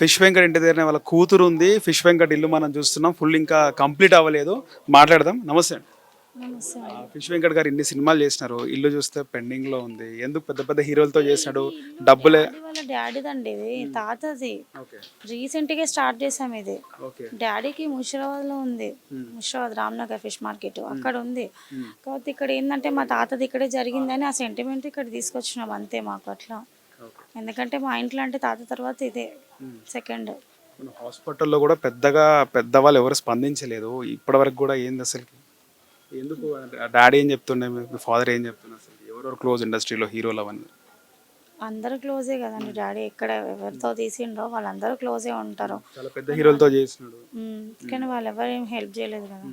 Fish Venkat ఇంటి దగ్గర వాళ్ళ కూతురు ఉంది ఫిష్ వెంకట్ ఇల్లు మనం చూస్తున్నాం. ఫుల్ ఇంకా కంప్లీట్ అవ్వలేదు. మాట్లాడదాం. నమస్తే ఫిష్ వెంకట్ గారు ఇన్ని సినిమాలు చేసినారు. ఇల్లు చూస్తే పెండింగ్లో ఉంది. ఎందుకు పెద్ద పెద్ద హీరోలతో చేసినాడు డబ్బులే వాళ్ళ డాడీదండి ఇది. తాతది. రీసెంట్గా స్టార్ట్ చేసాం ఇది. డాడీకి ముషిరాబాద్లో ఉంది ముషిరాబాద్ రామ్నగర్ ఫిష్ మార్కెట్ అక్కడ ఉంది. కాకపోతే ఇక్కడ ఏంటంటే మా తాతది ఇక్కడే జరిగిందని ఆ సెంటిమెంట్ ఇక్కడ తీసుకొచ్చినాం. అంతే మాకు అట్లా. ఎందుకంటే మా ఇంట్లో అంటే తాత తర్వాత ఇదే సెకండ్. హాస్పిటల్లో కూడా పెద్దగా పెద్దవాళ్ళు ఎవరు స్పందించలేదు. ఇప్పటి వరకు కూడా ఏంది అసలు? ఎందుకు? డాడీ ఏం చెప్తుండే? మీ ఫాదర్ ఏం చెప్తున్నారు అసలు? ఎవరెవరు క్లోజ్ ఇండస్ట్రీలో హీరోలు అవన్నీ? అందరూ క్లోజే కదండి డాడీ. ఎక్కడ ఎవరితో తీసిండ్రో వాళ్ళందరూ క్లోజే ఉంటారు. చాలా పెద్ద హీరోలతో చేసినాడు. కానీ వాళ్ళు ఎవరు ఏం హెల్ప్ చేయలేదు కదా.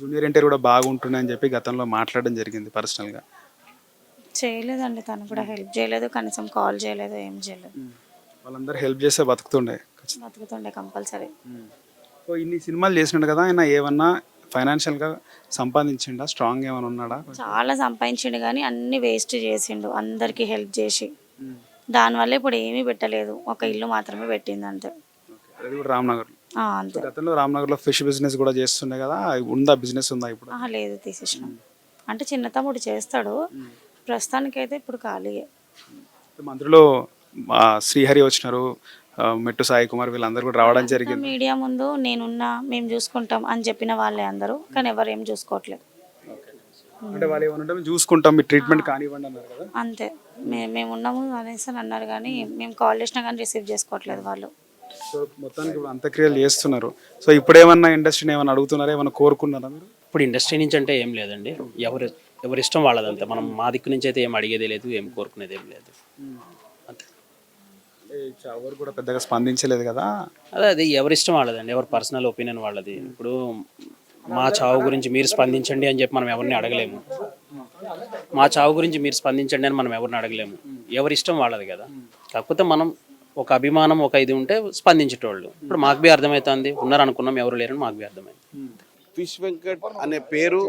జూనియర్ ఎన్టీఆర్ కూడా బాగుంటుందని చెప్పి గతంలో మాట్లాడడం జరిగింది పర్సనల్గా. చేయలేదండి తను కూడా హెల్ప్ చేయలేదు కనీసం కాల్ చేయలేదు ఏం చేయలేదు. వాళ్ళందరూ హెల్ప్ చేస్తే బతుకుతుండే బతుకుతుండే కంపల్సరీ. సో ఇన్ని సినిమాలు చేసినాడు కదా ఆయన ఏమన్నా ఫైనాన్షియల్గా సంపాదించిండా స్ట్రాంగ్ ఏమైనా ఉన్నాడా? చాలా సంపాదించిండు కానీ అన్ని వేస్ట్ చేసిండు అందరికి హెల్ప్ చేసి. దానివల్ల ఇప్పుడు ఏమీ పెట్టలేదు ఒక ఇల్లు మాత్రమే పెట్టింది అంతే. అది కూడా రామ్నగర్ అంతే. గతంలో రామ్నగర్లో ఫిష్ బిజినెస్ కూడా చేస్తుండే కదా ఉందా బిజినెస్ ఉందా ఇప్పుడు? లేదు తీసేసినాం. అంటే చిన్న తమ్ముడు చేస్తాడు ప్రస్తుతానికైతే ఇప్పుడు ఖాళీయే మంత్రిలో శ్రీహరి వచ్చినారు మెట్టు సాయి కుమార్ వీళ్ళందరూ కూడా రావడం జరిగింది. మీడియా ముందు నేనున్నా మేము చూసుకుంటాం అని చెప్పిన వాళ్ళే అందరూ కానీ ఎవరు ఏం చూసుకోవట్లేదు. అంటే వాళ్ళు ఏమన్నా చూసుకుంటాం మీ ట్రీట్మెంట్ కానివ్వండి అన్నారు కదా? అంతే. మే- మేము ఉన్నాము అనేసి అని అన్నారు కానీ మేము కాల్ చేసినా కానీ రిసీవ్ చేసుకోవట్లేదు వాళ్ళు. సో మొత్తానికి ఇప్పుడు అంత్యక్రియలు చేస్తున్నారు. సో ఇప్పుడు ఏమన్నా ఇండస్ట్రీని ఏమన్నా అడుగుతున్నారా ఏమన్నా కోరుకున్నారా మీరు? ఇప్పుడు ఇండస్ట్రీ నుంచి అంటే ఏం లేదండి. ఎవరు ఎవరి ఇష్టం వాళ్ళదంతే. మనం మా దిక్కు నుంచి అయితే ఏం అడిగేది లేదు ఏం కోరుకునేది ఏం లేదు. అంతే. ఎవరు కూడా పెద్దగా స్పందించలేదు కదా? అదే అది ఎవరి ఇష్టం వాళ్ళదండి ఎవరి పర్సనల్ ఒపీనియన్ వాళ్ళది. ఇప్పుడు మా చావు గురించి మీరు స్పందించండి అని చెప్పి మనం ఎవరిని అడగలేము. మా చావు గురించి మీరు స్పందించండి అని మనం ఎవరిని అడగలేము. ఎవరి ఇష్టం వాళ్ళది కదా. కాకపోతే మనం ఒక అభిమానం ఒక ఇది ఉంటే స్పందించేటోళ్ళు. ఇప్పుడు మాకు బి అర్థమవుతుంది ఉన్నారు అనుకున్నాం ఎవరు లేరని మాకు బి అర్థమైంది. ఫిష్ వెంకట్ అనే పేరు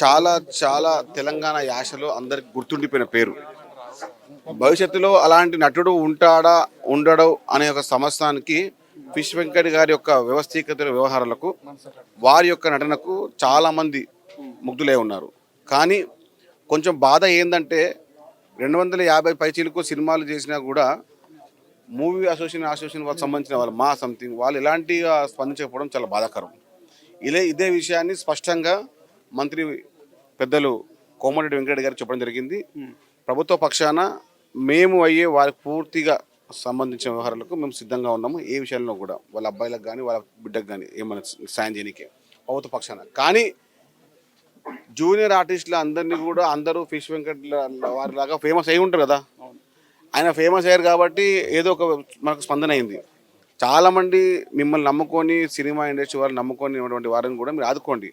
చాలా చాలా తెలంగాణ యాసలో అందరికి గుర్తుండిపోయిన పేరు. భవిష్యత్తులో అలాంటి నటుడు ఉంటాడా ఉండడు అనే ఒక సంవత్సరానికి ఫిష్ వెంకట్ గారి యొక్క వ్యవస్థీకృత వ్యవహారాలకు వారి యొక్క నటనకు చాలామంది ముగ్ధులై ఉన్నారు. కానీ కొంచెం బాధ ఏంటంటే రెండు వందల యాభై పైచీలకు సినిమాలు చేసినా కూడా మూవీ అసోసియేషన్ అసోసియేషన్ వాళ్ళకి సంబంధించిన వాళ్ళు మా సంథింగ్ వాళ్ళు ఎలాంటి స్పందించకపోవడం చాలా బాధాకరం. ఇదే ఇదే విషయాన్ని స్పష్టంగా మంత్రి పెద్దలు కోమటిరెడ్డి వెంకటరెడ్డి గారు చెప్పడం జరిగింది. ప్రభుత్వ పక్షాన మేము అయ్యే వారికి పూర్తిగా సంబంధించిన వ్యవహారాలకు మేము సిద్ధంగా ఉన్నాము. ఏ విషయంలో కూడా వాళ్ళ అబ్బాయిలకు కానీ వాళ్ళ బిడ్డకు కానీ ఏమైనా సాయం చేయడానికి ప్రభుత్వ పక్షాన. కానీ జూనియర్ ఆర్టిస్టులు అందరినీ కూడా అందరూ ఫిష్ వెంకట్ వారిలాగా ఫేమస్ అయి ఉంటారు కదా. ఆయన ఫేమస్ అయ్యారు కాబట్టి ఏదో ఒక మనకు స్పందన అయింది. చాలామంది మిమ్మల్ని నమ్ముకొని సినిమా ఇండస్ట్రీ వారిని నమ్ముకొని ఉన్నటువంటి వారిని కూడా మీరు ఆదుకోండి.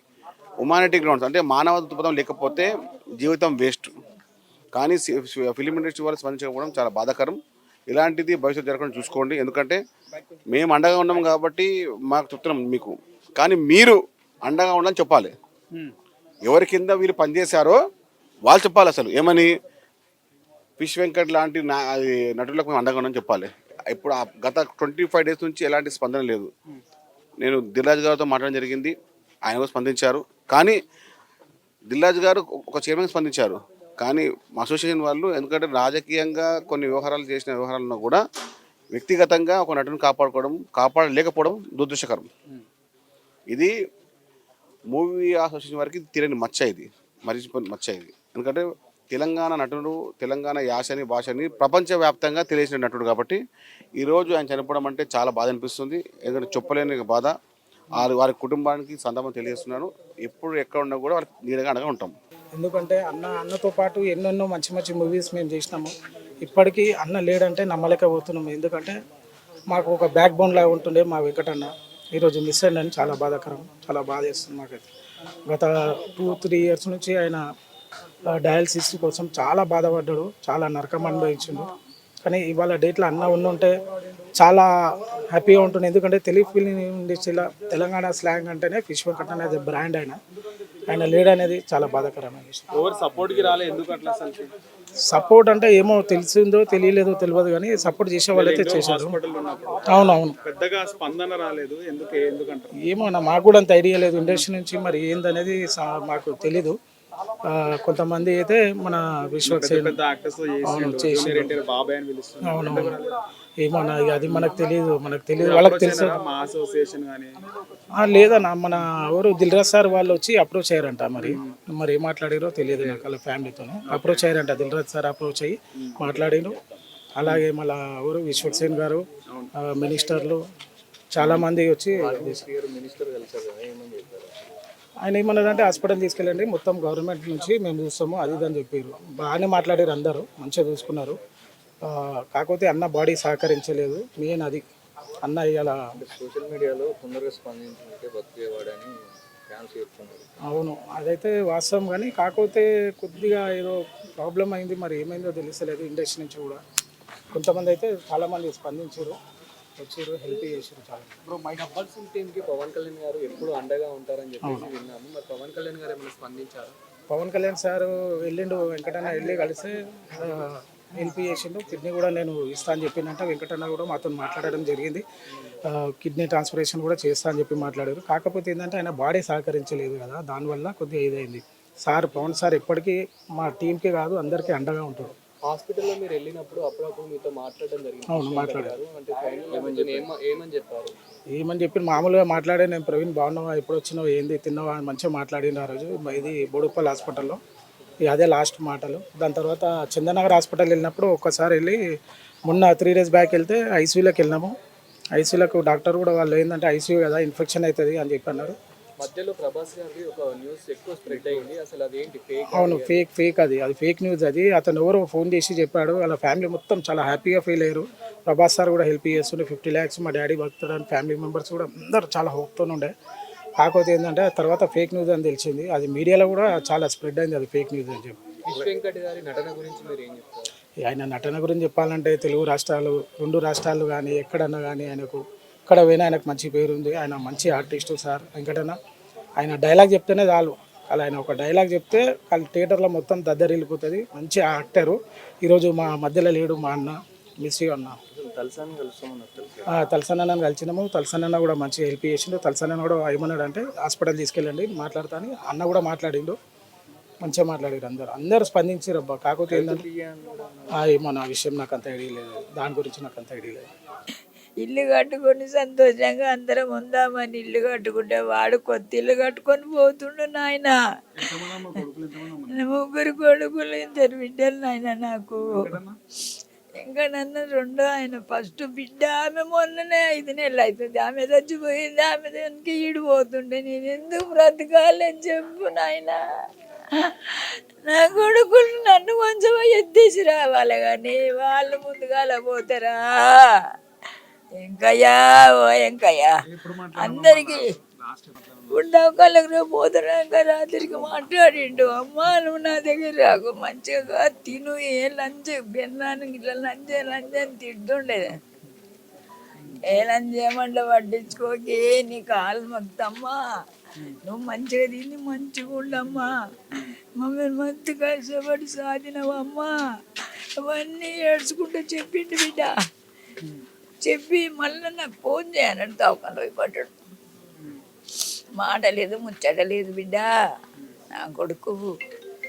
హ్యుమానిటీ గ్రౌండ్స్ అంటే మానవ దృక్పథం లేకపోతే జీవితం వేస్ట్ కానీ ఫిలిం ఇండస్ట్రీ వాళ్ళు స్పందించకపోవడం చాలా బాధాకరం. ఇలాంటిది భవిష్యత్తు జరగకుండా చూసుకోండి. ఎందుకంటే మేము అండగా ఉన్నాం కాబట్టి మాకు చెప్తున్నాం మీకు. కానీ మీరు అండగా ఉండని చెప్పాలి. ఎవరి కింద వీళ్ళు పనిచేశారో వాళ్ళు చెప్పాలి అసలు. ఏమని? ఫిష్ వెంకట్ లాంటి నా నటులకు మేము అండగా ఉన్నామని చెప్పాలి. ఇప్పుడు ఆ గత ట్వంటీ ఫైవ్ డేస్ నుంచి ఎలాంటి స్పందన లేదు. నేను దిల్రాజు గారితో మాట్లాడడం జరిగింది. ఆయన కూడా స్పందించారు. కానీ దిల్లాజ్ గారు ఒక చైర్మన్ స్పందించారు. కానీ మా అసోసియేషన్ వాళ్ళు ఎందుకంటే రాజకీయంగా కొన్ని వ్యవహారాలు చేసిన వ్యవహారాలను కూడా వ్యక్తిగతంగా ఒక నటుని కాపాడుకోవడం కాపాడలేకపోవడం దురదృష్టకరం. ఇది మూవీ అసోసియేషన్ వారికి తీరని మచ్చ ఇది. మరిచిపోయిన మచ్చ ఇది. ఎందుకంటే తెలంగాణ నటుడు తెలంగాణ యాసని భాషని ప్రపంచవ్యాప్తంగా తెలియసిన నటుడు కాబట్టి ఈరోజు ఆయన చనిపోవడం అంటే చాలా బాధ అనిపిస్తుంది. ఎందుకంటే చెప్పలేని బాధ. వారి వారి కుటుంబానికి సందర్భం తెలియజేస్తున్నాను. ఎప్పుడు ఎక్కడ ఉన్నా కూడా వారికి నీడగా అనగా ఉంటాం. ఎందుకంటే అన్న అన్నతో పాటు ఎన్నెన్నో మంచి మంచి మూవీస్ మేము చేసినాము. ఇప్పటికీ అన్న లేడంటే నమ్మలేకపోతున్నాము ఎందుకంటే మాకు ఒక బ్యాక్ బోన్ లాగా ఉంటుండే మా వెంకటన్న. ఈరోజు మిస్ అయ్యాడని చాలా బాధాకరం చాలా బాధ వేస్తుంది మాకైతే. గత టూ త్రీ ఇయర్స్ నుంచి ఆయన డయాలసిస్ కోసం చాలా బాధపడ్డాడు చాలా నరకం అనుభవించిండు. కానీ ఇవాళ డేట్లో అన్న ఉండుంటే చాలా హ్యాపీగా ఉంటుంది ఎందుకంటే తెలుగు ఫిలిం ఇండస్ట్రీలో తెలంగాణ స్లాంగ్ అంటేనే ఫిష్ వెంకట్ అనేది బ్రాండ్ ఆయన ఆయన లేడ్ అనేది చాలా బాధాకరమైన విషయం. ఎవరు సపోర్ట్కి రాలే ఎందుకు అట్లా అసలు? సపోర్ట్ అంటే ఏమో తెలిసిందో తెలియలేదో తెలియదు కానీ సపోర్ట్ చేసే వాళ్ళైతే చేశారు. హాస్పిటల్ ఉన్నప్పుడు. అవునవును. పెద్దగా స్పందన రాలేదు ఎందుకు ఎందుకంటారు? ఏమో మాకు కూడా అంత ఐడియా లేదు. ఇండస్ట్రీ నుంచి మరి ఏందనేది మాకు తెలీదు. కొంతమంది అయితే మన విశ్వక్సేన్ ఏమో ఇక అది మనకు తెలియదు మనకు తెలియదు వాళ్ళకి తెలుసు. లేదన్న మన ఎవరు దిల్రాజ్ సార్ వాళ్ళు వచ్చి అప్రోచ్ అయ్యారంట మరి. మరి ఏం మాట్లాడారో తెలియదు నాకు వాళ్ళ ఫ్యామిలీతో అప్రోచ్ అయ్యారంట దిల్రాజ్ సార్ అప్రోచ్ అయ్యి మాట్లాడారు. అలాగే మళ్ళా ఎవరు? విశ్వక్సేన్ గారు మినిస్టర్లు చాలా మంది వచ్చి ఆయన ఏమన్నారంటే హాస్పిటల్ తీసుకెళ్ళండి మొత్తం గవర్నమెంట్ నుంచి మేము చూస్తాము అది ఇది అని చెప్పారు. బాగానే మాట్లాడారు అందరూ మంచిగా చూసుకున్నారు. కాకపోతే అన్న బాడీ సహకరించలేదు. మెయిన్ అది అన్న ఇవాళ సోషల్ మీడియాలో తొందరగా స్పందించుకుంటే చెప్తున్నారు. అవును అదైతే వాస్తవం. కానీ కాకపోతే కొద్దిగా ఏదో ప్రాబ్లం అయింది మరి ఏమైందో తెలుస్తలేదు ఇండస్ట్రీ నుంచి కూడా. కొంతమంది అయితే చాలా మంది స్పందించారు. వచ్చారు హెల్ప్ చేసారు చాలా ఇప్పుడు మై గబ్బర్ సింగ్ టీమ్కి పవన్ కళ్యాణ్ గారు ఎప్పుడు అండగా ఉంటారని చెప్పేసి విన్నాము. మరి పవన్ కళ్యాణ్ గారు ఏమైనా స్పందించారు? పవన్ కళ్యాణ్ సార్ వెళ్ళిండు వెంకటన్న వెళ్ళి కలిసి హెల్ప్ చేసిండు. కిడ్నీ కూడా నేను ఇస్తా అని చెప్పిందంట వెంకటన్న కూడా మాతో మాట్లాడడం జరిగింది. కిడ్నీ ట్రాన్స్పరేషన్ కూడా చేస్తా అని చెప్పి మాట్లాడారు. కాకపోతే ఏంటంటే ఆయన బాడీ సహకరించలేదు కదా. దానివల్ల కొద్దిగా ఇదైంది. సార్ పవన్ సార్ ఎప్పటికీ మా టీంకి కాదు అందరికీ అండగా ఉంటారు. హాస్పిటల్లో మీరు వెళ్ళినప్పుడు అప్పుడప్పుడు మీతో మాట్లాడడం జరిగింది. అవును మాట్లాడారు. అంటే ఫైనల్ ఏమ- ఏమని చెప్పారు? ఏమని చెప్పి మామూలుగా మాట్లాడే నేను ప్రవీణ్ బాగున్నావా? ఎప్పుడు వచ్చినావు? ఏంది? తిన్నావా? అని మంచిగా మాట్లాడిండు ఆ రోజు. ఇది బోడుప్పల్ హాస్పిటల్లో. అదే లాస్ట్ మాటలు. దాని తర్వాత చందనగర్ హాస్పిటల్ వెళ్ళినప్పుడు ఒక్కసారి వెళ్ళి మొన్న త్రీ డేస్ బ్యాక్ వెళ్తే ఐసీయూలోకి వెళ్ళినాము. ఐసీయూలకు డాక్టర్ కూడా వాళ్ళు ఏంటంటే ఐసీయూ కదా ఇన్ఫెక్షన్ అవుతుంది అని చెప్పి అన్నారు. మధ్యలో ప్రభాస్ ఒక న్యూస్ ఎక్కువ స్ప్రెడ్ అయ్యింది అసలు అదేంటి? ఫేక్ అవును ఫేక్ ఫేక్ అది. అది ఫేక్ న్యూస్ అది. అతను ఎవరో ఫోన్ చేసి చెప్పాడు. వాళ్ళ ఫ్యామిలీ మొత్తం చాలా హ్యాపీగా ఫీల్ అయ్యారు. ప్రభాస్ సార్ కూడా హెల్ప్ చేస్తుండే. ఫిఫ్టీ ల్యాక్స్ మా డాడీ బతుకుతాడని ఫ్యామిలీ మెంబర్స్ కూడా అందరు చాలా హోప్తో ఉండే. కాకపోతే ఏంటంటే తర్వాత ఫేక్ న్యూస్ అని తెలిసింది. అది మీడియాలో కూడా చాలా స్ప్రెడ్ అయింది అది ఫేక్ న్యూస్ అని చెప్పి. గారి నటన గురించి మీరు ఏం చెప్తారు? ఆయన నటన గురించి చెప్పాలంటే తెలుగు రాష్ట్రాలు రెండు రాష్ట్రాలు కానీ ఎక్కడన్నా కానీ ఆయనకు ఎక్కడ పోయినా ఆయనకు మంచి పేరు ఉంది. ఆయన మంచి ఆర్టిస్టు సార్ వెంకటన్న. ఆయన డైలాగ్ చెప్తేనే చాలు. అలా ఆయన ఒక డైలాగ్ చెప్తే వాళ్ళ థియేటర్లో మొత్తం దద్దరిల్లిపోతుంది. మంచి యాక్టరు. ఈరోజు మా మధ్యలో లేడు మా అన్న మిస్ అన్న. తలసాని తలసన్నని కలిసినాము. తలసన్న కూడా మంచిగా హెల్ప్ చేసిండు. తలసన్న కూడా ఏమన్నాడు అంటే హాస్పిటల్ తీసుకెళ్ళండి మాట్లాడతాను. అన్న కూడా మాట్లాడిండు. మంచిగా మాట్లాడారు అందరు. అందరు స్పందించారు అబ్బా. కాకపోతే ఏంటంటే ఏమో నా విషయం నాకు అంత ఐడియా లేదు. దాని గురించి నాకు అంత ఐడియా లేదు. ఇల్లు కట్టుకొని సంతోషంగా అందరం ఉందామని ఇల్లు కట్టుకుంటే వాడు కొత్త ఇల్లు కట్టుకొని పోతుండు నాయన. ముగ్గురు కొడుకులు ఇద్దరు బిడ్డలు నాయన నాకు. ఇంకా నన్ను రెండో ఆయన ఫస్ట్ బిడ్డ. ఆమె మొన్ననే ఐదు నెలలు అవుతుంది ఆమె చచ్చిపోయింది. ఆమె దానికి ఈడు పోతుండే? నేను ఎందుకు బ్రతకాలని చెప్పు నాయన. నా కొడుకులు నన్ను కొంచెం ఎత్తేసి రావాలి కానీ వాళ్ళు ముందుగాల పోతారా? ఎంకయ్యా ఓ ఎంకయ్యా అందరికి ఉండవకాలకు పోతున్నాక రాత్రికి మాట్లాడిండు. అమ్మా నువ్వు నా దగ్గర రాకు. మంచిగా తిను. ఏ లంచ్? బెన్నానికి ఇట్లా లంచ్ లంచ్ అని తింటుండే ఏ లంచ్ చేయమంటే పట్టించుకోకే నీ కాలు మొత్తమ్మా నువ్వు మంచిగా తిని మంచిగా ఉండమ్మా. మమ్మల్ని మంచి కష్టపడి సాధినవమ్మా. అవన్నీ ఏడ్చుకుంటూ చెప్పిండు బిడ్డ. చెప్పి మళ్ళీ నాకు ఫోన్ తవ్వకుండా పోయి పడ్డాడు మాట లేదు ముచ్చట లేదు బిడ్డ. నా కొడుకు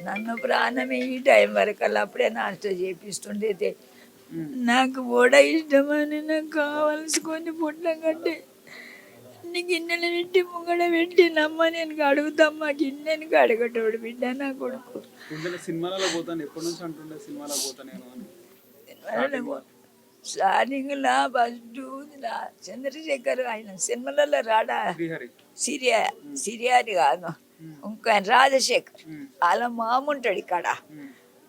నన్ను ప్రాణమే ఈ టైం వరకు అలా అప్పుడే నాష్ట చేపిస్తుండేది. నాకు కూడా ఇష్టమని నాకు కావలసుకొని పుట్టం కంటే అన్ని గిన్నెలు పెట్టి ముంగడ పెట్టి నమ్మ నేను అడుగుతామ్మా గిన్నెని అడగటోడు బిడ్డ నా కొడుకు. ఇందులో సినిమాలలో పోతాను. ఎప్పటి నుంచి అంటుండే సినిమాలో పోతా నేను స్టార్టింగ్లో ఫస్ట్ చంద్రశేఖర్ ఆయన సినిమాలలో రాడా? సిరియా సిరియాది కాదు. ఇంకా రాజశేఖర్. వాళ్ళ మామ ఉంటాడు ఇక్కడ.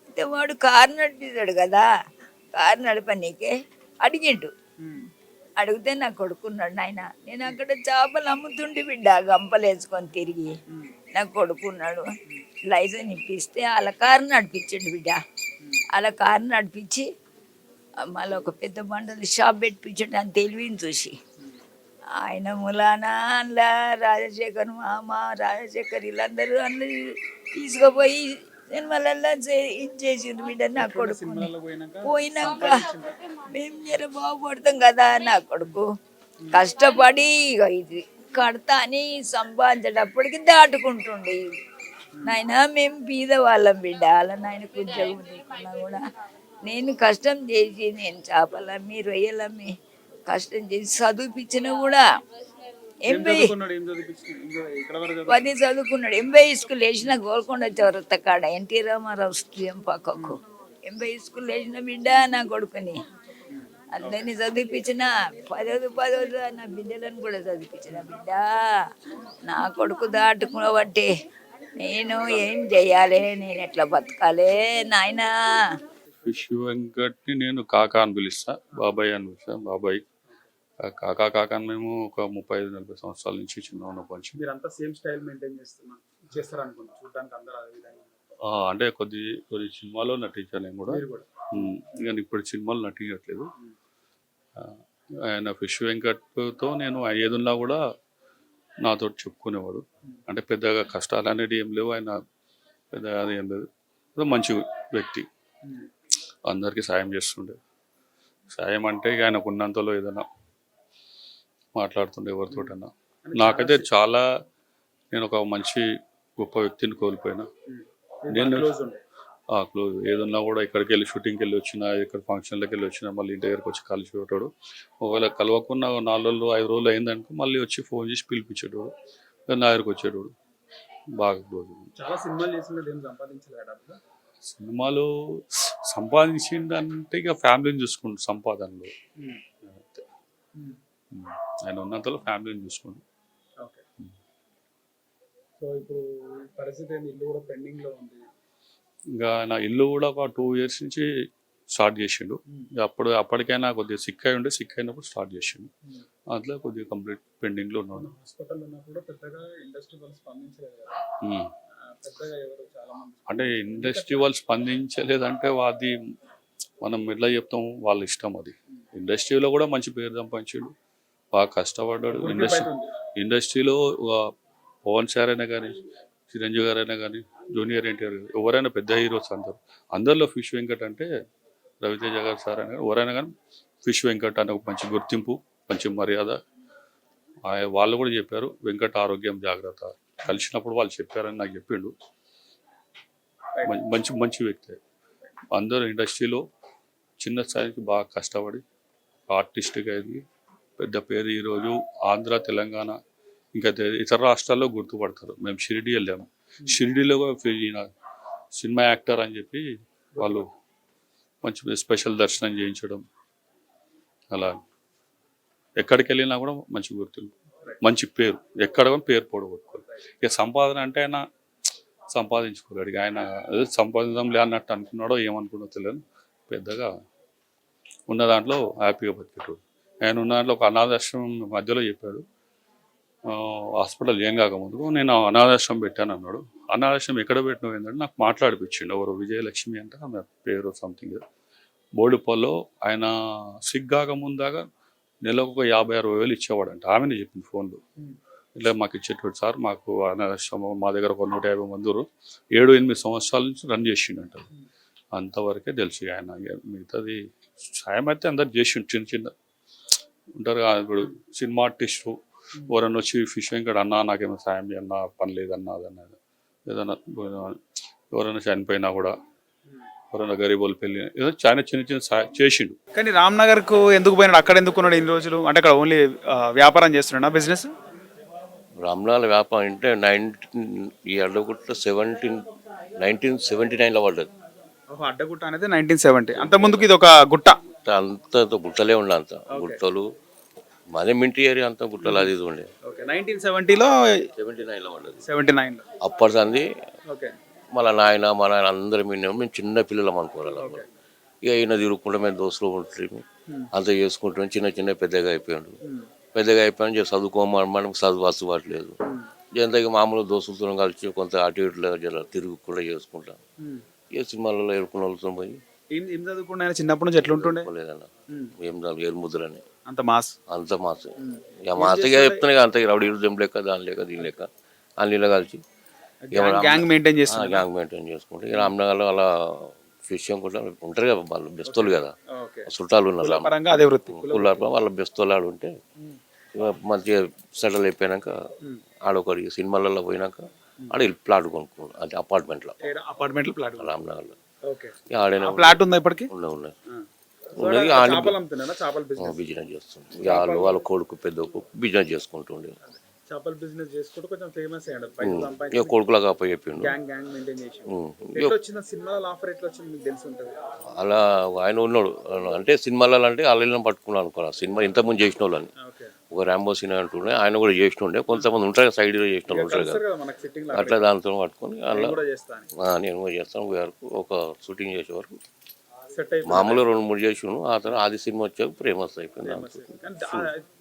అయితే వాడు కారు నడిపిస్తాడు కదా? కారు నడపనీకే అడిగిండు. అడిగితే నా కొడుకున్నాడు నాయన నేను అక్కడ చేపలు అమ్ముతుంటే బిడ్డ గంపలు వేసుకొని తిరిగి నా కొడుకున్నాడు. లైసెన్స్ ఇప్పిస్తే వాళ్ళ కారు నడిపించండు బిడ్డ. వాళ్ళ కారు నడిపించి మళ్ళీ ఒక పెద్ద బండలు షాప్ పెట్టించండి అని తెలివిని చూసి. ఆయన ములానా అందులో రాజశేఖర్ మామ రాజశేఖర్ వీళ్ళందరూ అందరూ తీసుకుపోయి సినిమాలల్లో చే- ఇది చేసిండు బిడ్డ నా కొడుకు పోయినాక? మేము జర బాగుపడతాం కదా నా కొడుకు. కష్టపడి ఇది కడతా అని సంపాదించేటప్పటికి దాటుకుంటుండే. నాయన మేము బీద వాళ్ళం బిడ్డ. అలా ఉద్యోగం లేకున్నా కూడా నేను కష్టం చేసి నేను చేపల మీరు రొయ్యలమ్మి కష్టం చేసి చదివిపించిన కూడా ఎంబై పది చదువుకున్నాడు ఎంబై స్కూల్ వేసిన గోల్కొండ చౌరత్త కాడ ఎన్టీ రామారావు స్టేడియం పక్కకు. ఎంబై స్కూల్ వేసిన బిడ్డ నా కొడుకుని. అందరినీ చదివిపించిన పదోదు పదోదు నా బిడ్డలను కూడా చదివించిన బిడ్డ. నా కొడుకు దాటుకున్నబట్టి నేను ఏం చెయ్యాలి నేను ఎట్లా బతకాలి నాయనా? విష్ణు వెంకట్ని నేను కాకా అని పిలుస్తా. బాబాయ్ అని పిలుస్తా. బాబాయ్. కాకా కాకా అని మేము ఒక ముప్పై ఐదు నలభై సంవత్సరాల నుంచి చిన్న ఉన్నప్పటి నుంచి. మీరంతా సేమ్ స్టైల్ మెయింటైన్ చేస్తున్నారు చేస్తారు అనుకుంటా చూడడానికి అందరూ అదే విధంగా. ఆ, అంటే కొద్ది కొద్ది సినిమాలో నటించాను నేను కూడా. కానీ ఇప్పుడు సినిమాలు నటించట్లేదు. ఆయన ఫిష్ వెంకట్తో నేను ఏదున్నా కూడా నాతో చెప్పుకునేవాడు. అంటే పెద్దగా కష్టాలు అనేది ఏం లేవు. ఆయన పెద్దగా అది ఏం లేదు. మంచి వ్యక్తి. అందరికీ సాయం చేస్తుండే. సాయం అంటే ఇక ఆయనకు ఉన్నంతలో ఏదైనా మాట్లాడుతుండే ఎవరితోటన్నా నాకైతే చాలా నేను ఒక మంచి గొప్ప వ్యక్తిని కోల్పోయినా. నేను క్లోజ్ ఉండే? ఆ క్లోజ్ ఏదన్నా కూడా ఇక్కడికి వెళ్ళి షూటింగ్కి వెళ్ళి వచ్చినా ఇక్కడ ఫంక్షన్లకి వెళ్ళి వచ్చినా మళ్ళీ ఇంటి దగ్గరకు వచ్చి కలిసి పెట్టాడు ఒకవేళ కలవకుండా నాలుగు రోజులు ఐదు రోజులు అయిందనుకో మళ్ళీ వచ్చి ఫోన్ చేసి పిలిపించేటోడు. నా దగ్గరకు వచ్చేటోడు. బాగా క్లోజ్ చాలా సినిమాలు చేసినది ఏం సంపాదించలేదు సినిమాలు సంపాదించిందంటే ఇక ఫ్యామిలీని చూసుకుంటు సంపాదనలో. అంతే. ఉమ్. ఆయన ఉన్నంతలో ఫ్యామిలీని చూసుకుంటు. ఓకే సో ఇప్పుడు పరిస్థితి ఏంది? ఇల్లు కూడా పెండింగ్లో ఉంది. ఇంకా నా ఇల్లు కూడా ఒక టూ ఇయర్స్ నుంచి స్టార్ట్ చేసిండు. అప్పుడు అప్పటికైనా కొద్దిగా సిక్ అయి ఉండే సిక్ అయినప్పుడు స్టార్ట్ చేసిండు. అందులో కొద్దిగా కంప్లీట్ పెండింగ్లో ఉన్నాడు. హాస్పిటల్ ఉన్నప్పుడు పెద్దగా ఇండస్ట్రీ వాళ్ళు స్పందించలేదు అంటే ఇండస్ట్రీ వాళ్ళు స్పందించలేదంటే అది మనం ఎట్లా చెప్తాం? వాళ్ళ ఇష్టం అది. ఇండస్ట్రీలో కూడా మంచి పేరు సంపాదించాడు. బాగా కష్టపడ్డాడు. ఇండస్ట్రీ ఇండస్ట్రీలో పవన్ సార్ అయినా కానీ చిరంజీవి గారు అయినా కానీ జూనియర్ ఎన్టీఆర్ గారు ఎవరైనా పెద్ద హీరోస్ అందరు అందరిలో ఫిష్ వెంకట్ అంటే రవితేజ గారు సార్ అయినా కానీ ఎవరైనా కానీ ఫిష్ వెంకట్ అనే ఒక మంచి గుర్తింపు మంచి మర్యాద. వాళ్ళు కూడా చెప్పారు వెంకట్ ఆరోగ్యం జాగ్రత్త కలిసినప్పుడు వాళ్ళు చెప్పారని నాకు చెప్పిండు. మంచి మంచి వ్యక్తి. అందరూ ఇండస్ట్రీలో చిన్న స్థాయికి బాగా కష్టపడి ఆర్టిస్ట్గా ఎదిగి పెద్ద పేరు ఈరోజు ఆంధ్ర తెలంగాణ ఇంకా ఇతర రాష్ట్రాల్లో గుర్తుపడతారు. మేము షిరిడి వెళ్ళాము. షిరిడిలో కూడా ఈయన సినిమా యాక్టర్ అని చెప్పి వాళ్ళు మంచి స్పెషల్ దర్శనం చేయించడం అలా ఎక్కడికి వెళ్ళినా కూడా మంచి గుర్తింపు మంచి పేరు. ఎక్కడ పేరు పొడగొట్టుకోరు. ఇక సంపాదన అంటే ఆయన సంపాదించుకోలేడు. ఆయన సంపాదించడం సంపాదించంలే అన్నట్టు అనుకున్నాడో ఏమనుకున్నో తెలియదు. పెద్దగా ఉన్న దాంట్లో హ్యాపీగా బతికేటోడు. ఆయన ఉన్న దాంట్లో ఒక అనాథాశ్రమం మధ్యలో చెప్పాడు. హాస్పిటల్ ఏం కాకముందు నేను అనాథాశ్రమం పెట్టాను అన్నాడు. అనాథాశ్రమం ఎక్కడ పెట్టినావు ఏంటంటే నాకు మాట్లాడిపించిండు. ఎవరు విజయలక్ష్మి అంటే ఆమె పేరు సంథింగ్ బోడిపల్లో ఆయన సిగ్గాక ముందాగా నెలకు ఒక యాభై అరవై వేలు ఇచ్చేవాడంట. ఆమెనే చెప్పింది ఫోన్లో. ఇలా మాకు ఇచ్చేటోడు సార్ మాకు అనాథాశ్రమం మా దగ్గర ఒక నూట యాభై మంది ఉన్నారు. ఏడు ఎనిమిది సంవత్సరాల నుంచి రన్ చేసిండంట. అంతవరకే తెలుసు ఆయన ఇక మిగతాది సాయం అయితే అందరు చేసిండు చిన్న చిన్న. ఉంటారు కదా ఇప్పుడు సినిమా ఆర్టిస్టు ఎవరన్నా వచ్చి ఫిష్ వెంకట అన్నా నాకేమో సాయం చేయన్నా పని లేదన్నా అదన్నది ఏదన్నా ఎవరైనా చనిపోయినా కూడా ఎవరైనా గరీబ్ వాళ్ళు పెళ్ళి ఏదో చాలా చిన్న చిన్న చేసిండు. కానీ రామ్నగర్కు ఎందుకు పోయినాడు? అక్కడ ఎందుకు ఉన్నాడు ఇన్ని రోజులు? అంటే అక్కడ ఓన్లీ వ్యాపారం చేస్తున్నాడా బిజినెస్? రామ్లాల్ వ్యాపారం అంటే నైన్టీన్ ఈ అడ్డగుట్ట సెవెంటీన్ నైన్టీన్ సెవెంటీ నైన్లో పడ్డది. అడ్డగుట్ట అనేది నైన్టీన్ సెవెంటీ. అంత ముందుకు ఇది ఒక గుట్ట? అంత గుట్టలే ఉండే అంత. గుట్టలు. మాదే మింటి ఏరియా అంతా గుట్టలు అది ఇది ఉండే. ఓకే నైన్టీన్ సెవెంటీలో సెవెంటీ నైన్లో పడ్డది. సెవెంటీ నైన్లో. అప్పటి సంది ఓకే. మళ్ళీ నాయన మా నాయన అందరం మేము మేము చిన్న పిల్లలం అనుకోవాలి. ఇక ఈయన తిరుగుకుంటూ మేము దోస్తులు ఉంటుంది అంత చేసుకుంటాం చిన్న చిన్న పెద్దగా అయిపోయాడు. పెద్దగా అయిపోయాడు ఇక చదువుకోమని మనకు చదువు వస్తువట్లేదు ఎంతగా మామూలు దోస్తులతో కలిసి కొంత అటు జర తిరుగు కూడా చేసుకుంటాం ఇక సినిమాలలో ఎరుకున్న వాళ్ళతో పోయి ఏం ఏం చదువుకుండా చిన్నప్పటి నుంచి ఎట్లుంటుండే? లేదన్న ఏం దాని ఏరు ముద్రని అంత మాస్? అంత మాస. ఇక మాసగా చెప్తున్నా ఇక అంత రౌడీ దెం లెక్క దాని లెక్క దీని లెక్క అన్ని కలిసి. గ్యాంగ్ మెయింటైన్ చేస్తున్నారు. గ్యాంగ్ మెయింటైన్ చేసుకుంటే ఇక రామ్నగర్లో అలా విషయం కూడా ఉంటారు. కదా వాళ్ళు బెస్తోలు కదా. చుట్టాలు ఉన్నారు అదే వృత్తి. వాళ్ళ బెస్తోలు ఆడు ఉంటే మంచిగా సెటిల్ అయిపోయినాక ఆడొకరి సినిమాలలో పోయినాక ఆడ ప్లాట్ కొనుక్కున్నాడు అది అపార్ట్మెంట్లో. అపార్ట్మెంట్ ప్లాట్ రామ్నగర్లో. ఆడైనా ప్లాట్ ఉందా ఇప్పటికి? ఉన్నాయి ఉన్నాయి బిజినెస్ చేస్తుంది వాళ్ళు వాళ్ళ కొడుకు పెద్ద బిజినెస్ చేసుకుంటుండే. చేపల బిజినెస్ చేసుకుంటూ కొంచెం ఫేమస్ అయ్యాడు. ఇక సంపాదించి కొడుకులాగా చెప్పిండు. గ్యాంగ్ గ్యాంగ్ మెయింటైన్ చేసి. ఎట్లా వచ్చింది సినిమాల ఆఫర్ ఎట్లా వచ్చింది మీకు తెలిసి ఉంటుంది? అలా ఆయన ఉన్నాడు. అంటే సినిమాలలో అంటే వాళ్ళని పట్టుకున్నాను అనుకున్నా సినిమా ఇంతకుముందు చేసిన వాళ్ళని. ఒక ర్యాంబో సినిమా అంటుండే. ఆయన కూడా చేస్తుండే కొంతమంది ఉంటారు సైడ్లో చేసిన వాళ్ళు ఉంటారు కదా. అట్లా దాంతో పట్టుకొని అలా నేను కూడా చేస్తాను ఒక షూటింగ్ చేసే వరకు మామూలుగా రెండు మూడు చేసాను ఆ తర్వాత ఆది సినిమా వచ్చాక ప్రేమస్ అయిపోయింది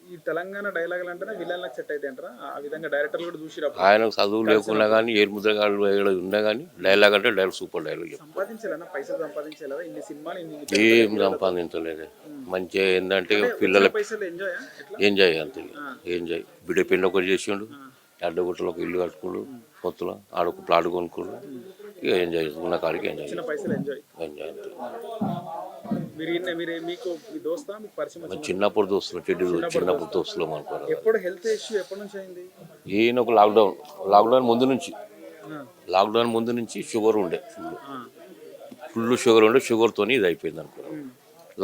ఈ తెలంగాణ డైలాగులు అంటేనే విలన్లకు సెట్ అయితే అంటారా ఆ విధంగా డైరెక్టర్లు కూడా చూసిరప్పుడు ఆయనకు చదువు లేకున్నా కానీ ముద్రగాళ్ళు ఏడు ఉన్నా కానీ డైలాగ్ అంటే డైలాగ్ సూపర్ డైలాగ్ పైసలు ఇన్ని సినిమాలు ఏం సంపాదించలేదు. మంచిగా ఏంటంటే పిల్లల ఎంజాయ్ అంతే ఎంజాయ్ బిడ్డ పెళ్ళి ఒకటి చేసిండు. అడ్డగుట్టలో ఒక ఇల్లు కట్టుకోడు కొత్తలో ఆడొక ప్లాట్ కొనుక్కోడు ఇక ఎంజాయ్ చేసుకున్న కాడికి ఎంజాయ్ ఎంజాయ్? చిన్నప్పుడు దోస్తులు చెడ్డి చిన్నప్పుడు దోస్తులు అనుకోరు. ఈయన ఒక లాక్డౌన్ లాక్డౌన్ ముందు నుంచి. లాక్డౌన్ ముందు నుంచి షుగర్ ఉండే ఫుల్ ఫుల్ షుగర్ ఉండే షుగర్తోని ఇది అయిపోయింది అనుకో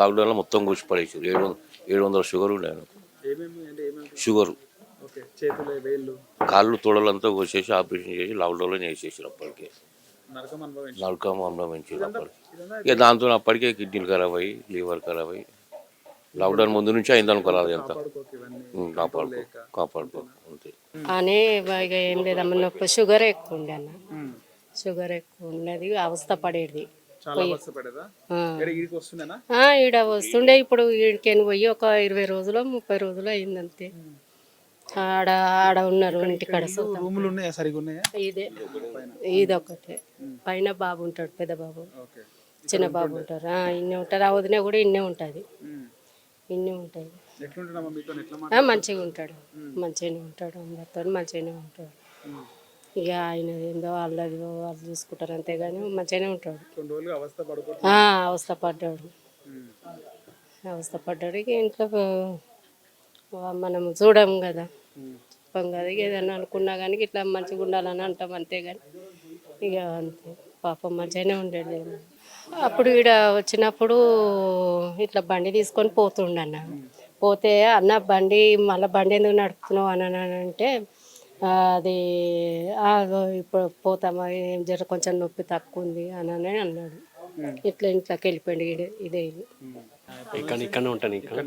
లాక్డౌన్లో మొత్తం కూర్చి పడేసారు. ఏడు ఏడు వందల షుగర్ ఉండే ఏమేమి షుగర్. కాళ్ళు తోడలంతా కోసేసి ఆపరేషన్ చేసి లాక్డౌన్లో వేసేసారు అప్పటికే. నరకం అనుభవించి అనుభవించారు ఇక దాంతో అప్పటికే కిడ్నీలు ఖరాబ్ అయ్యి లివర్ ఖరాబ్ అయ్యి. లాక్డౌన్ ముందు నుంచి అయింది అనుకోరాదు ఎంత. కాపాడుకో కాపాడుకో అంతే. అని ఇక ఏం లేదమ్మ నొప్పి షుగర్ ఎక్కువ ఉండే అన్న. షుగర్ ఎక్కువ ఉన్నది అవస్థ పడేది. ఈడ వస్తుండే ఇప్పుడు ఈడికేని పోయి ఒక ఇరవై రోజులు ముప్పై రోజులు అయిందంతే ఆడ ఆడ ఉన్నారు ఇంటికాడ సొంతం. రూములు ఉన్నాయా? సరిగా ఉన్నాయా? ఇదే. ఇది ఒకటే పైన బాబు ఉంటాడు పెద్ద బాబు. చిన్న బాబు ఉంటారు ఇన్నే ఉంటారు ఆ వదిన కూడా ఇన్నే ఉంటుంది. ఇన్నే ఆ, మంచిగా ఉంటాడు. మంచిగానే ఉంటాడు. అందరితో మంచిగానే ఉంటాడు. ఇక ఆయన ఏందో వాళ్ళది వాళ్ళు చూసుకుంటారు అంతేగాని మంచిగానే ఉంటాడు. అవస్థ పడ్డాడు. అవస్థ పడ్డాడు. ఇక ఇంట్లో మనం చూడం కదా. చెప్పం కదా ఏదైనా అనుకున్నా కానీ ఇట్లా మంచిగా ఉండాలని అంటాం అంతేగాని. ఇక అంతే. పాపం మంచిగానే ఉండేది. అప్పుడు ఈడ వచ్చినప్పుడు ఇట్లా బండి తీసుకొని పోతుండన్న. పోతే అన్న బండి మళ్ళీ బండి ఎందుకు నడుపుతున్నావు అని అని అంటే "ఆ, అది "ఆ, ఇప్పుడు పోతామా ఏం జర కొంచెం నొప్పి తక్కువ ఉంది అని అని అన్నాడు. ఇట్లా ఇంట్లోకి వెళ్ళిపోయింది ఇదే. ఇక్కడ ఇక్కడనే ఉంటాను ఇక్కడ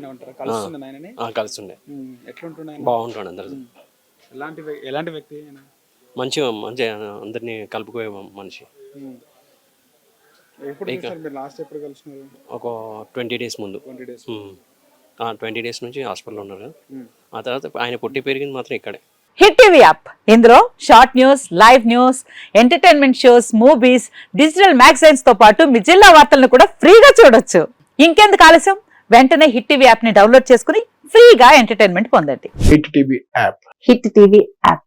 ఎట్లుంటుండే ఆయన? బాగుంటాడు అందరు ఎలాంటి ఎలాంటి వ్యక్తి మంచిగా మంచిగా అందరినీ కలుపుకోయే మనిషి. ఒక ట్వంటీ డేస్ ముందు. ట్వంటీ డేస్ నుంచి హాస్పిటల్లో ఉన్నారు. ఆ తర్వాత ఆయన పుట్టి పెరిగింది మాత్రం ఇక్కడే. Hit TV app. ఇందులో short news live news entertainment shows movies digital మ్యాగజైన్స్తో పాటు మీ జిల్లా వార్తలను కూడా ఫ్రీగా చూడొచ్చు. ఇంకెందుకు ఆలస్యం? వెంటనే హిట్ టీవీ యాప్ని డౌన్లోడ్ చేసుకుని ఫ్రీగా ఎంటర్టైన్మెంట్ పొందండి. Hit TV app. Hit TV app.